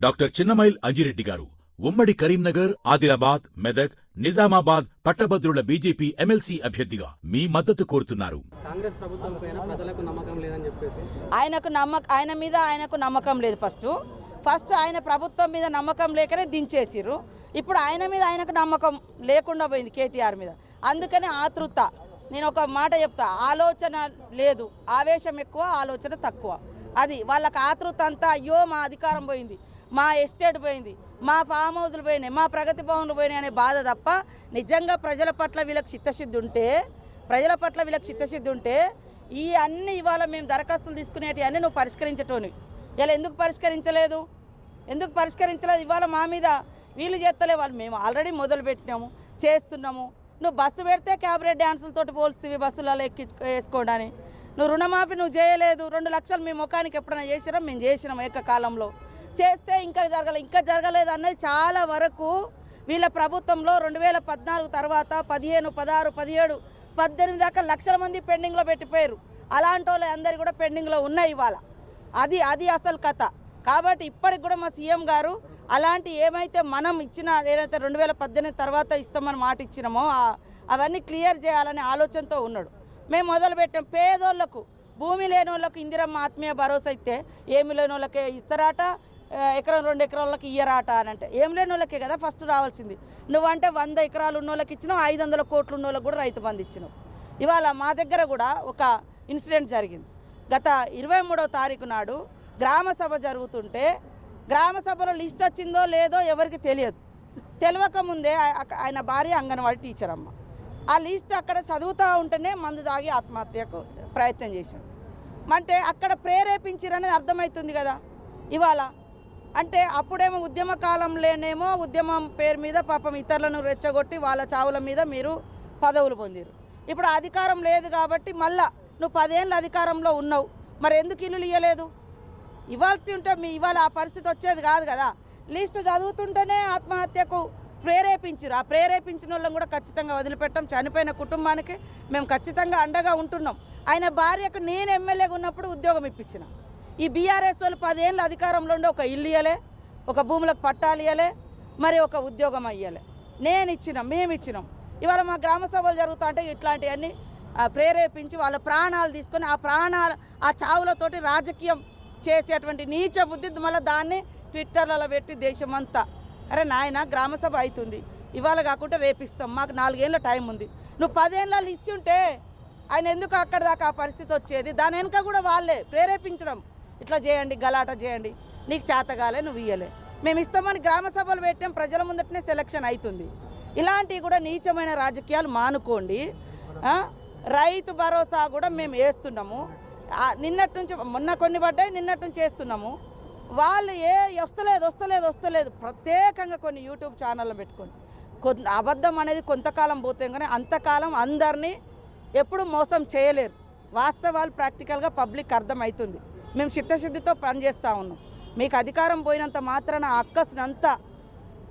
Doctor Chinnamail Anji Reddy గారు ఉమ్మడి కరీంనగర్ ఆదిలాబాద్ మెదక్ నిజామాబాద్ పట్టభద్రుల బీజేపీ ఎమ్మెల్సీ అభ్యర్థిగా మీ మద్దతు కోరుతున్నారు. ఆయనకు నమ్మక ఆయన మీద ఆయనకు నమ్మకం లేదు ఫస్ట్. ఫస్ట్ ఆయన ప్రభుత్వం మీద నమ్మకం లేకనే దించేసిర్రు. ఇప్పుడు ఆయన మీద ఆయనకు నమ్మకం లేకుండా పోయింది కేటీఆర్ మీద. అందుకని ఆతృత. నేను ఒక మాట చెప్తా ఆలోచన లేదు ఆవేశం ఎక్కువ ఆలోచన తక్కువ. అది వాళ్ళకి ఆతృత అంతా అయ్యో మా అధికారం పోయింది. మా ఎస్టేట్ పోయింది మా ఫామ్ హౌస్లు పోయినాయి మా ప్రగతి భవన్లు పోయినాయి అనే బాధ తప్ప నిజంగా ప్రజల పట్ల వీళ్ళకి చిత్తశుద్ధి ఉంటే ప్రజల పట్ల వీళ్ళకి చిత్తశుద్ధి ఉంటే ఈ అన్ని ఇవాళ మేము దరఖాస్తులు తీసుకునేటి అన్నీ నువ్వు పరిష్కరించటోని ఇలా ఎందుకు పరిష్కరించలేదు? ఎందుకు పరిష్కరించలేదు? ఇవాళ మా మీద వీళ్ళు చేస్తలే వాళ్ళు. మేము ఆల్రెడీ మొదలు పెట్టినాము చేస్తున్నాము. నువ్వు బస్సు పెడితే క్యాబరెట్ డ్యాన్సులతోటి పోల్స్తుంది బస్సులలో ఎక్కించు వేసుకోవడానికి నువ్వు రుణమాఫీ నువ్వు చేయలేదు. రెండు లక్షలు మీ ముఖానికి ఎప్పుడైనా చేసినా మేము చేసినాం ఏకకాలంలో. చేస్తే ఇంకా జరగలేదు ఇంకా జరగలేదు అన్నది చాలా వరకు వీళ్ళ ప్రభుత్వంలో రెండు వేల పద్నాలుగు తర్వాత పదిహేను పదహారు పదిహేడు పద్దెనిమిది దాకా లక్షల మంది పెండింగ్లో పెట్టిపోయారు. అలాంటి వాళ్ళు అందరు కూడా పెండింగ్లో ఉన్నాయి ఇవాళ. అది అది అసలు కథ. కాబట్టి ఇప్పటికి కూడా మా సీఎం గారు అలాంటి ఏమైతే మనం ఇచ్చిన ఏదైతే రెండు వేల పద్దెనిమిది తర్వాత ఇస్తామని మాట ఇచ్చినామో అవన్నీ క్లియర్ చేయాలనే ఆలోచనతో ఉన్నాడు. మేము మొదలుపెట్టాం పేదోళ్ళకు భూమి లేని వాళ్ళకు ఇందిరమ్మ ఆత్మీయ భరోసా అయితే ఏమి లేని వాళ్ళకే ఇస్తారాట ఎకరం రెండు ఎకరాలకి ఇయ్యరాట అని అంటే. ఏం లేని వాళ్ళకే కదా ఫస్ట్ రావాల్సింది. నువ్వంటే వంద ఎకరాలు ఉన్న వాళ్ళకి ఇచ్చినావు ఐదు వందల కోట్లు ఉన్న వాళ్ళకి కూడా రైతు బంధు ఇచ్చినావు. ఇవాళ మా దగ్గర కూడా ఒక ఇన్సిడెంట్ జరిగింది. గత ఇరవై మూడో తారీఖు నాడు గ్రామ సభ జరుగుతుంటే గ్రామ సభలో లిస్ట్ వచ్చిందో లేదో ఎవరికి తెలియదు. తెలియక ముందే ఆయన భార్య అంగన్వాడీ టీచర్ అమ్మ. ఆ లిస్ట్ అక్కడ చదువుతూ ఉంటేనే మందు తాగి ఆత్మహత్యకు ప్రయత్నం చేశాడు. అంటే అక్కడ ప్రేరేపించిరనేది అర్థమవుతుంది కదా. ఇవాళ అంటే అప్పుడేమో ఉద్యమ కాలంలోనేమో ఉద్యమం పేరు మీద పాపం ఇతరులను రెచ్చగొట్టి వాళ్ళ చావుల మీద మీరు పదవులు పొందిరు ఇప్పుడు అధికారం లేదు కాబట్టి మళ్ళా నువ్వు పదేళ్ళు అధికారంలో ఉన్నావు. మరి ఎందుకు ఇల్లులు ఇవ్వలేదు ఇవ్వాల్సి ఉంటే మీ ఇవాళ ఆ పరిస్థితి వచ్చేది కాదు కదా. లిస్టు చదువుతుంటేనే ఆత్మహత్యకు ప్రేరేపించారు ఆ ప్రేరేపించిన వాళ్ళని కూడా ఖచ్చితంగా వదిలిపెట్టాం. చనిపోయిన కుటుంబానికి మేము ఖచ్చితంగా అండగా ఉంటున్నాం. ఆయన భార్యకు నేను ఎమ్మెల్యేగా ఉన్నప్పుడు ఉద్యోగం ఇప్పించిన. ఈ బీఆర్ఎస్ వాళ్ళు పదేళ్ళు అధికారంలో ఉండి ఒక ఇల్లు ఇవ్వలే ఒక భూములకు పట్టాలు ఇవ్వలే మరి ఒక ఉద్యోగం అయ్యలే. నేను ఇచ్చినాం మేము ఇచ్చినాం. ఇవాళ మా గ్రామ సభలు జరుగుతా అంటే ఇట్లాంటివన్నీ ఆ, ప్రేరేపించి వాళ్ళ ప్రాణాలు తీసుకొని ఆ ప్రాణాలు ఆ చావులతోటి రాజకీయం చేసేటువంటి నీచ బుద్ధి మళ్ళీ దాన్ని ట్విట్టర్లలో పెట్టి దేశమంతా అరే నాయన గ్రామ సభ అవుతుంది ఇవాళ కాకుండా రేపిస్తాం మాకు నాలుగేళ్ళ టైం ఉంది. నువ్వు పదేళ్ళలో ఇచ్చి ఉంటే ఆయన ఎందుకు అక్కడ దాకా ఆ పరిస్థితి వచ్చేది? దాని వెనుక కూడా వాళ్ళే ప్రేరేపించడం. ఇట్లా చేయండి గలాట చేయండి. నీకు చేతగాలే నువ్వు ఇయ్యలే. మేము ఇస్తామని గ్రామ సభలు పెట్టాం ప్రజల ముందటనే సెలక్షన్ అవుతుంది ఇలాంటివి కూడా నీచమైన రాజకీయాలు మానుకోండి. రైతు భరోసా కూడా మేము వేస్తున్నాము. నిన్నటి నుంచి మొన్న కొన్ని పడ్డాయి నిన్నటి నుంచి వేస్తున్నాము. వాళ్ళు ఏ వస్తలేదు వస్తలేదు వస్తలేదు. ప్రత్యేకంగా కొన్ని యూట్యూబ్ ఛానళ్ళు పెట్టుకొని. కొంత అబద్ధం అనేది కొంతకాలం పోతే కానీ అంతకాలం అందరినీ ఎప్పుడు మోసం చేయలేరు. వాస్తవాలు ప్రాక్టికల్గా పబ్లిక్ అర్థమవుతుంది మేము చిత్తశుద్ధితో పనిచేస్తూ ఉన్నాం. మీకు అధికారం పోయినంత మాత్రాన ఆ అక్కసినంతా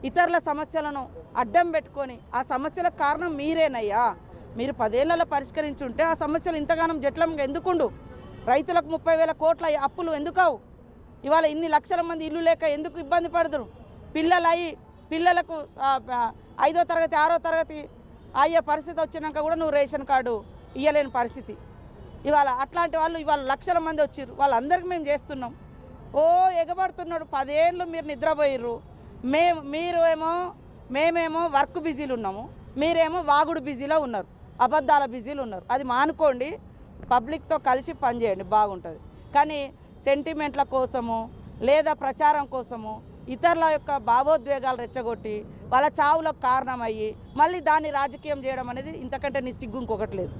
ఇతరుల సమస్యలను అడ్డం పెట్టుకొని ఆ సమస్యలకు కారణం మీరేనయ్యా. మీరు పదేళ్ళలో పరిష్కరించుంటే ఆ సమస్యలు ఇంతగానం జట్లంగా ఎందుకుండు? రైతులకు ముప్పై వేల కోట్ల అప్పులు ఎందుకవు? ఇవాళ ఇన్ని లక్షల మంది ఇల్లు లేక ఎందుకు ఇబ్బంది పడదురు పిల్లలు అయి పిల్లలకు ఐదో తరగతి ఆరో తరగతి అయ్యే పరిస్థితి వచ్చినాక కూడా నువ్వు రేషన్ కార్డు ఇవ్వలేని పరిస్థితి. ఇవాళ అట్లాంటి వాళ్ళు ఇవాళ లక్షల మంది వచ్చిర్రు. వాళ్ళందరికీ మేము చేస్తున్నాం. ఓ ఎగబడుతున్నాడు. పదేళ్ళు మీరు నిద్రపోయిర్రు. మేము మీరు ఏమో మేమేమో వర్క్ బిజీలు ఉన్నాము. మీరేమో వాగుడు బిజీలో ఉన్నారు. అబద్ధాల బిజీలు ఉన్నారు. అది మానుకోండి. పబ్లిక్తో కలిసి పనిచేయండి బాగుంటుంది. కానీ సెంటిమెంట్ల కోసము లేదా ప్రచారం కోసము ఇతరుల యొక్క భావోద్వేగాలు రెచ్చగొట్టి వాళ్ళ చావులకు కారణమయ్యి మళ్ళీ దాన్ని రాజకీయం చేయడం అనేది ఇంతకంటే నీ సిగ్గు ఇంకొకటి లేదు.